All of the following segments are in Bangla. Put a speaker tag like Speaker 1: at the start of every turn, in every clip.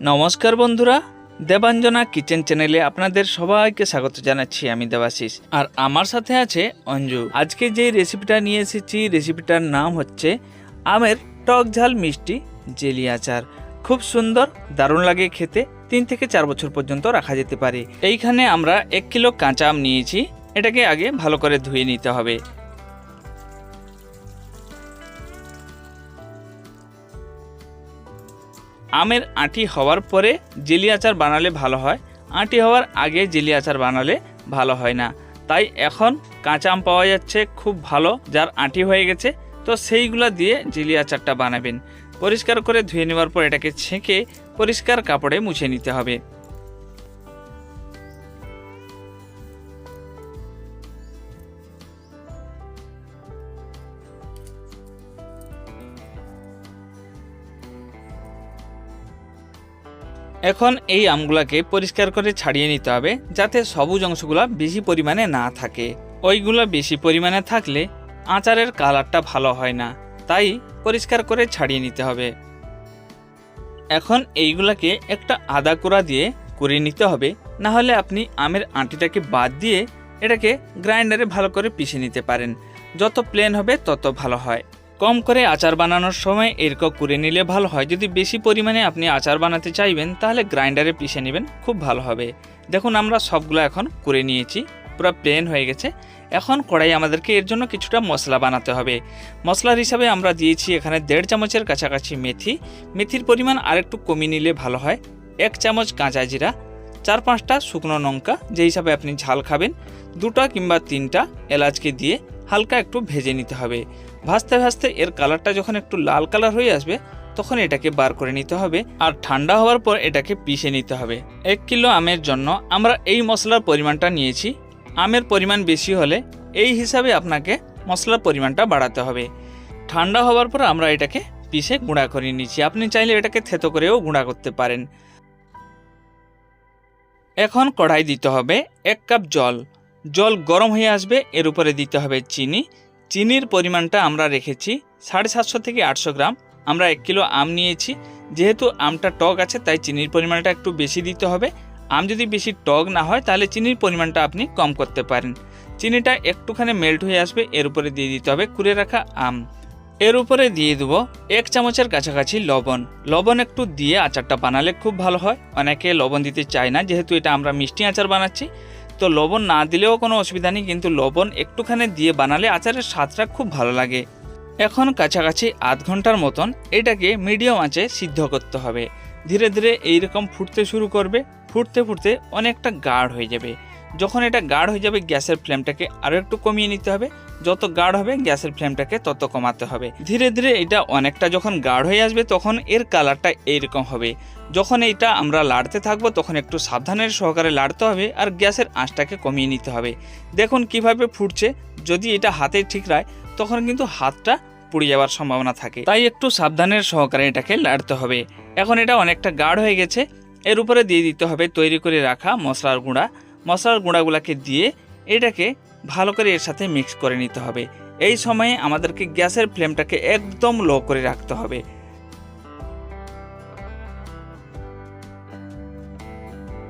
Speaker 1: নমস্কার বন্ধুরা, দেবাঞ্জনা কিচেন চ্যানেলে আপনাদের সবাইকে স্বাগত জানাচ্ছি আমি দেবাশিস। আর আমার সাথে আছে অঞ্জু। আজকে যে রেসিপিটা নিয়ে এসেছি রেসিপিটার নাম হচ্ছে আমের টক ঝাল মিষ্টি জেলি আচার। খুব সুন্দর, দারুণ লাগে খেতে, তিন থেকে চার বছর পর্যন্ত রাখা যেতে পারে। এইখানে আমরা এক কিলো কাঁচা আম নিয়েছি, এটাকে আগে ভালো করে ধুয়ে নিতে হবে। আমের আঁটি হওয়ার পরে জেলি আচার বানালে ভালো হয়। আঁটি হওয়ার আগে জেলি আচার বানালে ভালো হয় না। তাই এখন কাঁচা আম পাওয়া যাচ্ছে খুব ভালো, যার আঁটি হয়ে গেছে। তো সেইগুলা দিয়ে জেলি আচারটা বানাবেন। পরিষ্কার করে ধুয়ে নেওয়ার পর এটাকে ছেঁকে পরিষ্কার কাপড়ে মুছে নিতে হবে। এখন এই আমগুলাকে পরিষ্কার করে ছাড়িয়ে নিতে হবে যাতে সবুজ অংশগুলো বেশি পরিমাণে না থাকে। ওইগুলো বেশি পরিমাণে থাকলে আচারের কালারটা ভালো হয় না, তাই পরিষ্কার করে ছাড়িয়ে নিতে হবে। এখন এইগুলাকে একটা আদা কোড়া দিয়ে করে নিতে হবে না হলে আপনি আমের আঁটিটাকে বাদ দিয়ে এটাকে গ্রাইন্ডারে ভালো করে পিষে নিতে পারেন। যত প্লেন হবে তত ভালো হয়। কম করে আচার বানানোর সময় এরকম করে নিলে ভালো হয়। যদি বেশি পরিমাণে আপনি আচার বানাতে চাইবেন, তাহলে গ্রাইন্ডারে পিষে নেবেন, খুব ভালো হবে। দেখুন, আমরা সবগুলো এখন করে নিয়েছি, পুরো প্লেন হয়ে গেছে। এখন কড়াই আমাদেরকে এর জন্য কিছুটা মশলা বানাতে হবে। মশলার হিসাবে আমরা দিয়েছি এখানে দেড় চামচের কাছাকাছি মেথি। মেথির পরিমাণ আরেকটু কমিয়ে নিলে ভালো হয়। এক চামচ কাঁচা জিরা, চার পাঁচটা শুকনো লঙ্কা, যে হিসাবে আপনি ঝাল খাবেন, দুটা কিংবা তিনটা এলাচকে দিয়ে হালকা একটু ভেজে নিতে হবে। ভাজতে ভাজতে এর কালারটা যখন একটু লাল কালার হয়ে আসবে, তখন এটাকে বার করে নিতে হবে আর ঠান্ডা হওয়ার পর এটাকে পিষে নিতে হবে। এক কিলো আমের জন্য আমরা এই মশলার পরিমাণটা নিয়েছি। আমের পরিমাণ বেশি হলে এই হিসাবে আপনাকে মশলার পরিমাণটা বাড়াতে হবে। ঠান্ডা হওয়ার পর আমরা এটাকে পিষে গুঁড়া করে নিচ্ছি আপনি চাইলে এটাকে থেতো করেও গুঁড়া করতে পারেন। এখন কড়াই দিতে হবে এক কাপ জল। জল গরম হয়ে আসবে, এর উপরে দিতে হবে চিনি। চিনির পরিমাণটা আমরা রেখেছি সাড়ে সাতশো থেকে আটশো গ্রাম। আমরা এক কিলো আম নিয়েছি। যেহেতু আমটা টক আছে, তাই চিনির পরিমাণটা একটু বেশি দিতে হবে। আম যদি বেশি টক না হয়, তাহলে চিনির পরিমাণটা আপনি কম করতে পারেন। চিনিটা একটুখানি মেল্ট হয়ে আসবে, এর উপরে দিয়ে দিতে হবে কুড়ে রাখা আম। এর উপরে দিয়ে দেবো এক চামচের কাছাকাছি লবণ। লবণ একটু দিয়ে আচারটা বানালে খুব ভালো হয়। অনেকে লবণ দিতে চায় না, যেহেতু এটা আমরা মিষ্টি আচার বানাচ্ছি। তো লবণ না দিলেও কোনো অসুবিধা নেই, কিন্তু লবণ একটুখানি দিয়ে বানালে আচারের স্বাদটা খুব ভালো লাগে। এখন কাছাকাছি আধ ঘণ্টার মতন এটাকে মিডিয়াম আঁচে সিদ্ধ করতে হবে। ধীরে ধীরে এইরকম ফুটতে শুরু করবে, ফুটতে ফুটতে অনেকটা গাঢ় হয়ে যাবে। যখন এটা গাঢ় হয়ে যাবে, গ্যাসের ফ্লেমটাকে আরও একটু কমিয়ে নিতে হবে। যত গাঢ় হবে গ্যাসের ফ্লেমটাকে তত কমাতে হবে। ধীরে ধীরে এটা অনেকটা যখন গাঢ় হয়ে আসবে তখন এর কালারটা এইরকম হবে। যখন এইটা আমরা লাড়তে থাকব তখন একটু সাবধানের সহকারে লাড়তে হবে আর গ্যাসের আঁচটাকে কমিয়ে নিতে হবে। দেখুন কীভাবে ফুটছে। যদি এটা হাতে ঠিক রায়, তখন কিন্তু হাতটা পুড়ে যাওয়ার সম্ভাবনা থাকে। তাই একটু সাবধানের সহকারে এটাকে লাড়তে হবে। এখন এটা অনেকটা গাঢ় হয়ে গেছে। এর উপরে দিয়ে দিতে হবে তৈরি করে রাখা মশলার গুঁড়া। মশলার গুঁড়াগুলোকে দিয়ে এটাকে ভালো করে এর সাথে মিক্স করে নিতে হবে। এই সময়ে আমাদেরকে গ্যাসের ফ্লেমটাকে একদম লো করে রাখতে হবে।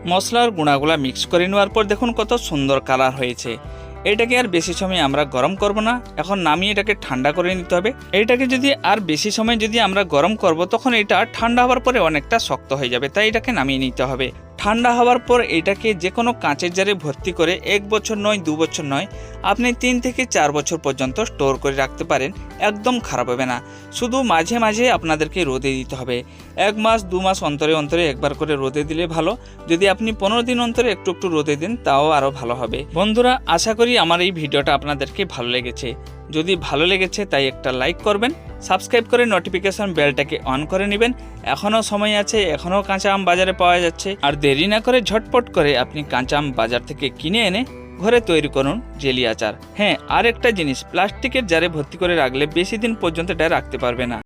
Speaker 1: মশলার গুঁড়াগুলা মিক্স করে নেওয়ার পর দেখুন কত সুন্দর কালার হয়েছে। এটাকে আর বেশি সময় আমরা গরম করব না। এখন নামিয়ে এটাকে ঠান্ডা করে নিতে হবে। এইটাকে যদি আর বেশি সময় যদি আমরা গরম করব, তখন এটা ঠান্ডা হওয়ার পরে অনেকটা শক্ত হয়ে যাবে। তাই এটাকে নামিয়ে নিতে হবে। ঠান্ডা হওয়ার পর এটাকে যে কোনো কাঁচের জারে ভর্তি করে এক বছর নয়, দু বছর নয়, আপনি তিন থেকে চার বছর পর্যন্ত স্টোর করে রাখতে পারেন, একদম খারাপ হবে না। শুধু মাঝে মাঝে আপনাদেরকে রোদে দিতে হবে। এক মাস, দু মাস অন্তরে অন্তরে একবার করে রোদে দিলে ভালো। যদি আপনি পনেরো দিন অন্তরে একটু একটু রোদে দিন, তাও আরও ভালো হবে। বন্ধুরা, আশা করি আমার এই ভিডিওটা আপনাদেরকে ভালো লেগেছে। যদি ভালো লেগেছে, তাই একটা লাইক করবেন। সাবস্ক্রাইব করে নোটিফিকেশন বেলটাকে অন করে নেবেন। এখনও সময় আছে এখনও কাঁচা আম বাজারে পাওয়া যাচ্ছে। আর দেরি না করে ঝটপট করে আপনি কাঁচা আম বাজার থেকে কিনে এনে ঘরে তৈরি করুন জেলি আচার। হ্যাঁ আর একটা জিনিস, প্লাস্টিকের জারে ভর্তি করে রাখলে বেশি দিন পর্যন্ত এটা রাখতে পারবে না।